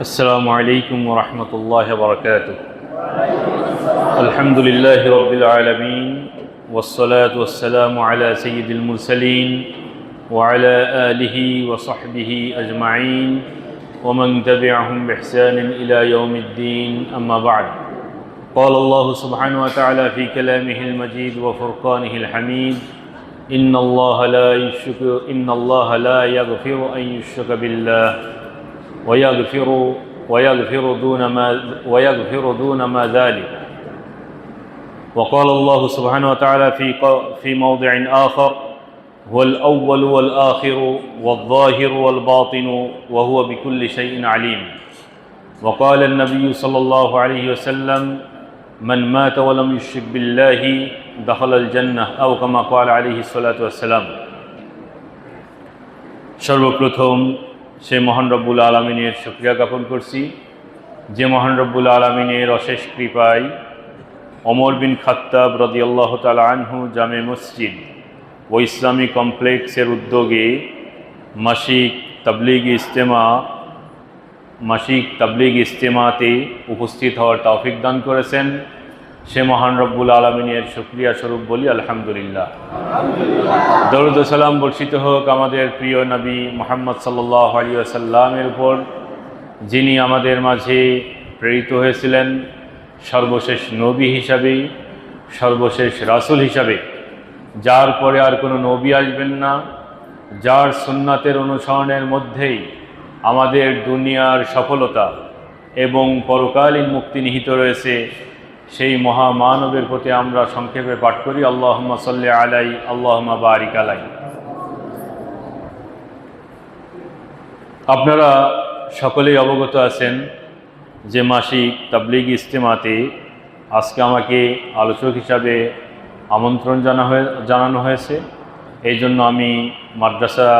السلام عليكم ورحمة الله وبركاته. الحمد لله رب العالمين والصلاة والسلام على سيد المرسلين وعلى آله وصحبه أجمعين ومن تبعهم بإحسان إلى يوم الدين أما بعد. قال الله سبحانه وتعالى في كلامه المجيد وفرقانه الحميد إن الله لا يشرك إن الله لا يغفر أن يشرك بالله. ويغفر ويغفر دون ما ويغفر دون ما ذلك وقال الله سبحانه وتعالى في ق- في موضع آخر هو الأول والآخر والظاهر والباطن وهو بكل شيء عليم وقال النبي صلى الله عليه وسلم من مات ولم يشرك بالله دخل الجنة أو كما قال عليه الصلاة والسلام সর্বপ্রথম সে মহান রব্বুল আলমিনের শুক্রিয়া জ্ঞাপন করছি। যে মহান রব্বুল আলমিনের অশেষ কৃপায় অমর বিন খাত্তাব রদিয়াল্লাহ আনহু জামে মসজিদ ও ইসলামী কমপ্লেক্সের উদ্যোগে মাসিক তাবলিগ ইজতেমা, মাসিক তাবলিগ ইজতেমাতে উপস্থিত হওয়ার তৌফিক দান করেছেন। সে মহান রব্বুল আলমিনের শুক্রিয়া স্বরূপ বলি, আলহামদুলিল্লাহ। দরুদ সালাম বর্ষিত হোক আমাদের প্রিয় নবী মোহাম্মদ সাল্লাহ আলী আসাল্লামের উপর, যিনি আমাদের মাঝে প্রেরিত হয়েছিলেন সর্বশেষ নবী হিসাবে, সর্বশেষ রাসূল হিসাবে। যার পরে আর কোনো নবী আসবেন না, যার সুন্নাতের অনুসরণের মধ্যেই আমাদের দুনিয়ার সফলতা এবং পরকালীন মুক্তি নিহিত রয়েছে। সেই মহামানবের প্রতি আমরা সংক্ষেপে পাঠ করি, আল্লাহম্মা সাল্লি আলাই, আল্লাহম্মা বারিক আলাই। আপনারা সকলেই অবগত আছেন যে মাসিক তাবলিগ ইজতেমাতে আজকে আমাকে আলোচক হিসাবে আমন্ত্রণ জানা হয়ে, জানানো হয়েছে। এই জন্য আমি মাদ্রাসা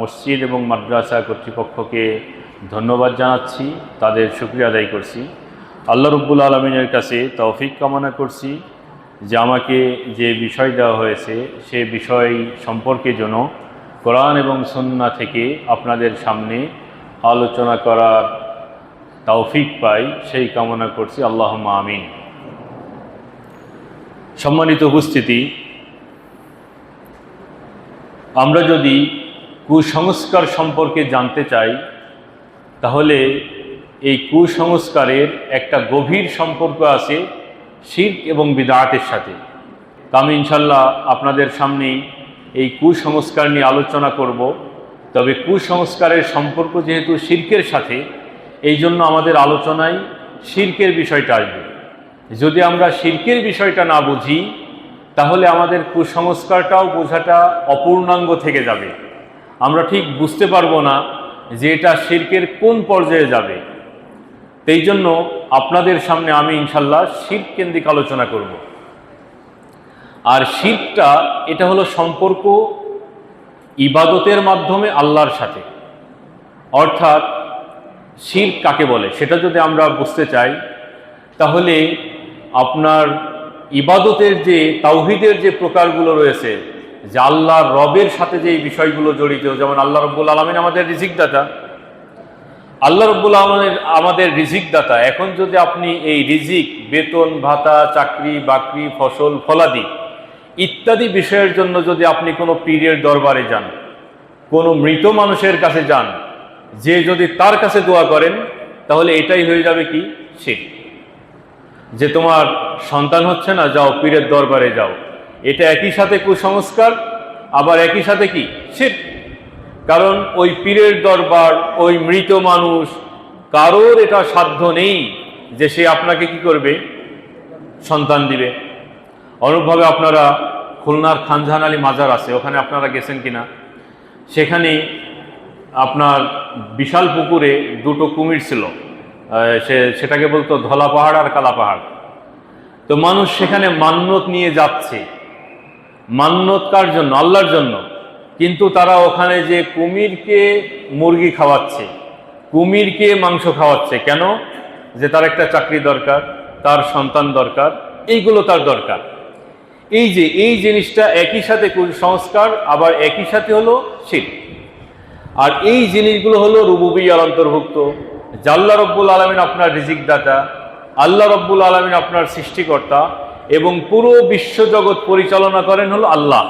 মসজিদ এবং মাদ্রাসা কর্তৃপক্ষকে ধন্যবাদ জানাচ্ছি, তাদের শুক্রিয়া আদায় করছি। আল্লাহ রব্বুল আলমিনের কাছে তৌফিক কামনা করছি যে আমাকে যে বিষয় দেওয়া হয়েছে, সে বিষয় সম্পর্কে যেন কোরআন এবং সন্না থেকে আপনাদের সামনে আলোচনা করার তৌফিক পাই, সেই কামনা করছি। আল্লাহ আমিন। সম্মানিত উপস্থিতি, আমরা যদি কুসংস্কার সম্পর্কে জানতে চাই, তাহলে এই কুসংস্কারের একটা গভীর সম্পর্ক আছে শির্ক এবং বিদাতের সাথে। আমি ইনশাল্লাহ আপনাদের সামনে এই কুসংস্কার নিয়ে আলোচনা করব। তবে কুসংস্কারের সম্পর্ক যেহেতু শির্কের সাথে, এই জন্য আমাদের আলোচনায় শির্কের বিষয়টা আসবে। যদি আমরা শির্কের বিষয়টা না বুঝি, তাহলে আমাদের কুসংস্কারটাও বোঝাটা অপূর্ণাঙ্গ থেকে যাবে। আমরা ঠিক বুঝতে পারব না যে এটা শির্কের কোন পর্যায়ে যাবে। এই জন্য আপনাদের সামনে আমি ইনশাল্লাহ শির্ক কেন্দ্রিক আলোচনা করব। আর শির্কটা এটা হলো সম্পর্ক ইবাদতের মাধ্যমে আল্লাহর সাথে। অর্থাৎ শির কাকে বলে? সেটা যদি আমরা বুঝতে চাই, তাহলে আপনার ইবাদতের যে, তাওহিদের যে প্রকারগুলো রয়েছে, যে আল্লাহর রবের সাথে যে বিষয়গুলো জড়িত, যেমন আল্লাহ রব্বুল আলমিন আমাদের রিজিক দাতা আল্লাহ রব্বুল আলমের আমাদের রিজিক দাতা এখন যদি আপনি এই রিজিক, বেতন, ভাতা, চাকরি, বাকরি, ফসল, ফলাদি ইত্যাদি বিষয়ের জন্য যদি আপনি কোনো পীরের দরবারে যান, কোনো মৃত মানুষের কাছে যান, যে যদি তার কাছে দোয়া করেন, তাহলে এটাই হয়ে যাবে কি? সে যে তোমার সন্তান হচ্ছে না, যাও পীরের দরবারে যাও। এটা একই সাথে কুসংস্কার, আবার একই সাথে কি? সে কারণ ওই পীরের দরবার, ওই মৃত মানুষ, কারোর এটা সাধ্য নেই যে সে আপনাকে কি করবে? সন্তান দিবে। অনুরূপভাবে আপনারা খুলনার খানজাহান আলী মাজার আছে, ওখানে আপনারা গেছেন কিনা? সেখানে আপনার বিশাল পুকুরে দুটো কুমির ছিল। সে, সেটাকে বলতো ধলা পাহাড় আর কালা পাহাড়। তো মানুষ সেখানে মান্যত নিয়ে যাচ্ছে। মান্যত কার জন্য? আল্লাহর জন্য। কিন্তু তারা ওখানে যে কুমিরকে মুরগি খাওয়াচ্ছে, কুমিরকে মাংস খাওয়াচ্ছে, কেন? যে তার একটা চাকরি দরকার, তার সন্তান দরকার, এইগুলো তার দরকার। এই যে, এই জিনিসটা একই সাথে কুসংস্কার আবার একই সাথে হলো শিল্প। আর এই জিনিসগুলো হলো রুবুবিয়ার অন্তর্ভুক্ত। জাল্লা রব্বুল আলমিন আপনার রিজিক দাতা আল্লাহ রব্বুল আলমিন আপনার সৃষ্টিকর্তা, এবং পুরো বিশ্বজগৎ পরিচালনা করেন হলো আল্লাহ।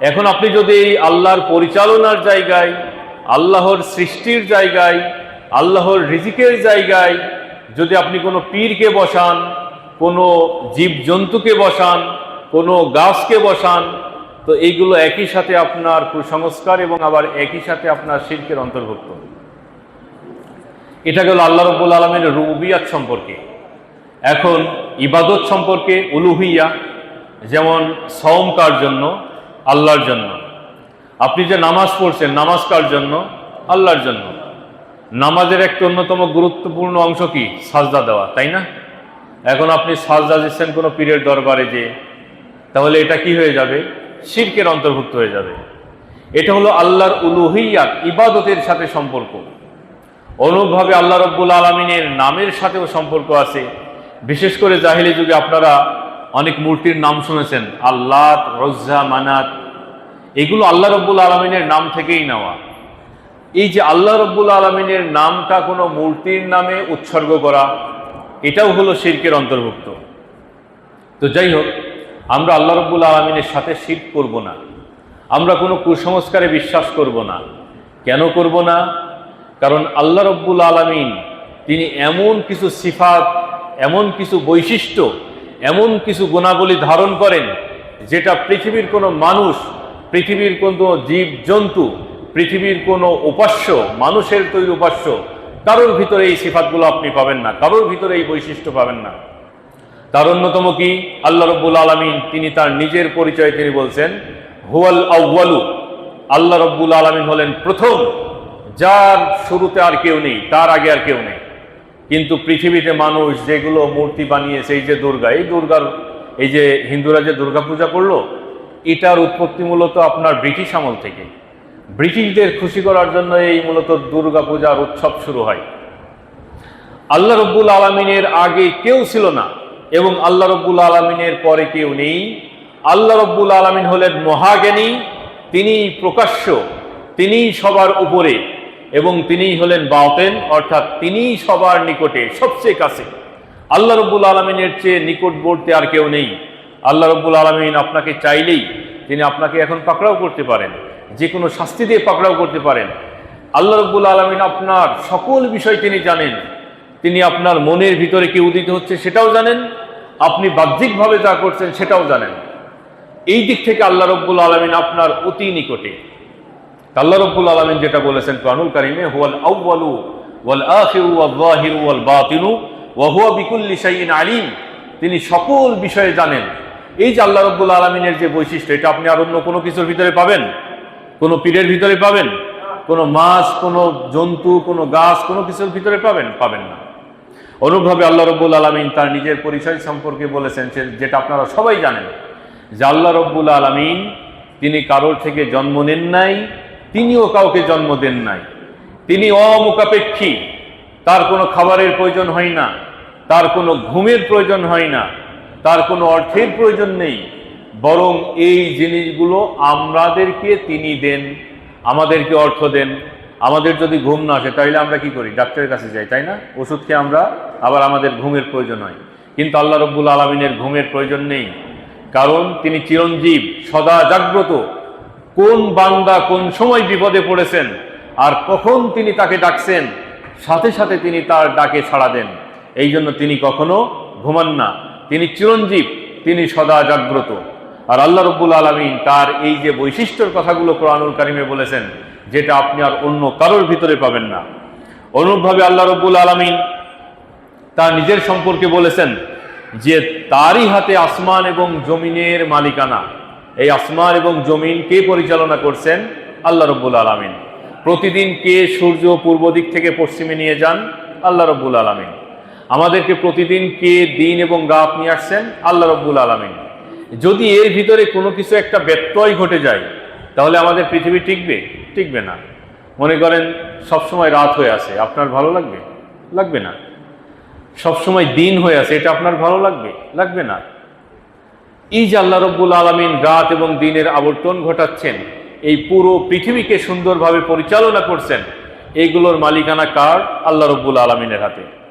এখন আপনি যদি এই আল্লাহর পরিচালনার জায়গায়, আল্লাহর সৃষ্টির জায়গায়, আল্লাহর রিজিকের জায়গায় যদি আপনি কোনো পীরকে বসান, কোনো জীবজন্তুকে বসান, কোনো গাছকে বসান, তো এইগুলো একই সাথে আপনার কুসংস্কার এবং আবার একই সাথে আপনার শিল্পের অন্তর্ভুক্ত। এটা গেল আল্লাহ রব্বুল আলমের রুবিয়াত সম্পর্কে। এখন ইবাদত সম্পর্কে উলুহিয়া, যেমন সওম কার জন্য আল্লাহর জন্য। আপনি যে নামাজ পড়ছেন, নামাজ কার জন্য? আল্লাহর জন্য। নামাজের একটা অন্যতম গুরুত্বপূর্ণ অংশ কি? সাজদা দেওয়া, তাই না? এখন আপনি সাজদা দিচ্ছেন কোনো পীরের দরবারে যে, তাহলে এটা কি হয়ে যাবে? শিরকের অন্তর্ভুক্ত হয়ে যাবে। এটা হলো আল্লাহর উলুহিয়াত, ইবাদতের সাথে সম্পর্ক। অনুভাবে আল্লাহ রব্বুল আলমিনের নামের সাথেও সম্পর্ক আছে। বিশেষ করে জাহিলি যুগে আপনারা অনেক মূর্তির নাম শুনেছেন আল্লাহ রজ্জা, মানাত। এগুলো আল্লাহ রব্বুল আলমিনের নাম থেকেই নেওয়া। এই যে আল্লাহ রব্বুল আলমিনের নামটা কোনো মূর্তির নামে উৎসর্গ করা, এটাও হলো শিরকের অন্তর্ভুক্ত। তো যাই হোক, আমরা আল্লাহ রব্বুল আলমিনের সাথে শির করব না। আমরা কোনো কুসংস্কারে বিশ্বাস করব না। কেন করব না? কারণ আল্লাহ রব্বুল আলমিন, তিনি এমন কিছু সিফাত, এমন কিছু বৈশিষ্ট্য এমন কিছু গুণাবলী ধারণ করেন যেটা পৃথিবীর কোনো মানুষ, পৃথিবীর কোনো জীব জন্তু পৃথিবীর কোনো উপাস্য, মানুষের তৈরি উপাস্য, কারোর ভিতরে এই সিফাতগুলো আপনি পাবেন না, কারোর ভিতরে এই বৈশিষ্ট্য পাবেন না। তার অন্যতম কি? আল্লাহ রব্বুল আলমিন তিনি তার নিজের পরিচয় তিনি বলছেন, হুয়াল আউ্বালু আল্লাহ রব্বুল আলমিন হলেন প্রথম, যার শুরুতে আর কেউ নেই, তার আগে আর কেউ নেই। কিন্তু পৃথিবীতে মানুষ যেগুলো মূর্তি বানিয়েছে, এই যে দুর্গা, এই দুর্গার, এই যে হিন্দুরা যে দুর্গা পূজা করল, এটার উৎপত্তি মূলত আপনার ব্রিটিশ আমল থেকে। ব্রিটিশদের খুশি করার জন্য এই মূলত দুর্গা পূজার উৎসব শুরু হয়। আল্লাহ রব্বুল আলমিনের আগে কেউ ছিল না এবং আল্লাহ রব্বুল আলমিনের পরে কেউ নেই। আল্লাহ রব্বুল আলমিন হলেন মহাজ্ঞানী তিনি প্রকাশ্য তিনি সবার উপরে। এবং তিনিই হলেন বাউতেন অর্থাৎ তিনিই সবার নিকটে সবচেয়ে কাছে। আল্লাহ রব্বুল আলমিনের চেয়ে নিকটবর্তী আর কেউ নেই। আল্লাহ রব্বুল আলমিন আপনাকে চাইলেই তিনি আপনাকে এখন পাকড়াও করতে পারেন যে কোনো শাস্তি দিয়ে পাকড়াও করতে পারেন। আল্লাহ রব্বুল আলমিন আপনার সকল বিষয় তিনি জানেন। তিনি আপনার মনের ভিতরে কি উদিত হচ্ছে সেটাও জানেন। আপনি বাহ্যিকভাবে যা করছেন সেটাও জানেন। এই দিক থেকে আল্লাহ রব্বুল আলমিন আপনার অতি নিকটে। আল্লাহ রব্বুল আলমিন যেটা বলেছেন কানুল কারিমে, হুয়াল আউ্বালু ওয়াল আখিরু ওয়াল যাহিরু ওয়াল বাতিনু ওয়া হুয়া বিকুল্লি শাইইন আলিম। তিনি সকল বিষয়ে জানেন। এই যে আল্লাহ রব্বুল আলমিনের যে বৈশিষ্ট্য, এটা আপনি আর অন্য কোনো কিছুর ভিতরে পাবেন? কোনো পীরের ভিতরে পাবেন? কোনো মাছ, কোনো জন্তু, কোনো গাছ, কোনো কিছুর ভিতরে পাবেন? পাবেন না। অনুভাবে আল্লাহ রব্বুল আলমিন তার নিজের পরিচয় সম্পর্কে বলেছেন যেটা আপনারা সবাই জানেন, যে আল্লাহ রব্বুল আলমিন তিনি কারোর থেকে জন্ম নেন নাই তিনিও কাউকে জন্ম দেন নাই। তিনি অমুখাপেক্ষী তার কোনো খাবারের প্রয়োজন হয় না। তার কোনো ঘুমের প্রয়োজন হয় না। তার কোনো অর্থের প্রয়োজন নেই। বরং এই জিনিসগুলো আমাদেরকে তিনি দেন, আমাদেরকে অর্থ দেন। আমাদের যদি ঘুম না আসে, তাহলে আমরা কি করি? ডাক্তারের কাছে যাই, তাই না? ওষুধ খেয়ে আমরা আবার আমাদের ঘুমের প্রয়োজন হয়। কিন্তু আল্লাহ রব্বুল আলমিনের ঘুমের প্রয়োজন নেই। কারণ তিনি চিরঞ্জীব, সদা জাগ্রত। কোন বান্দা কোন সময় বিপদে পড়েছেন আর কখন তিনি তাকে ডাকছেন, সাথে সাথে তিনি তার ডাকে সাড়া দেন। এই জন্য তিনি কখনো ঘুমান না। তিনি চিরঞ্জীব, তিনি সদা জাগ্রত। আর আল্লাহ রব্বুল আলমিন তার এই যে বৈশিষ্ট্যর কথাগুলো কোরআনুল কারিমে বলেছেন, যেটা আপনি আর অন্য কারোর ভিতরে পাবেন না। অনুরূপভাবে আল্লাহ রব্বুল আলমিন তার নিজের সম্পর্কে বলেছেন যে, তারই হাতে আসমান এবং জমিনের মালিকানা। এই আসমান এবং জমিন কে পরিচালনা করছেন? আল্লাহ রব্বুল আলমিন। প্রতিদিন কে সূর্য পূর্ব দিক থেকে পশ্চিমে নিয়ে যান? আল্লাহ রব্বুল আলমিন। আমাদেরকে প্রতিদিন কে দিন এবং রাত নিয়ে আসছেন? আল্লাহ রব্বুল আলমিন। যদি এর ভিতরে কোনো কিছু একটা ব্যত্যয় ঘটে যায়, তাহলে আমাদের পৃথিবী টিকবে? টিকবে না। মনে করেন, সবসময় রাত হয়ে আছে। আপনার ভালো লাগবে? লাগবে না। সবসময় দিন হয়ে আছে। এটা আপনার ভালো লাগবে? লাগবে না। যে আল্লাহ রব্বুল আলমিন রাত এবং দিনের আবর্তন ঘটাচ্ছেন, এই পুরো পৃথিবীকে সুন্দরভাবে পরিচালনা করছেন এইগুলোর মালিকানা কার? আল্লাহ রব্বুল আলমিনের হাতে।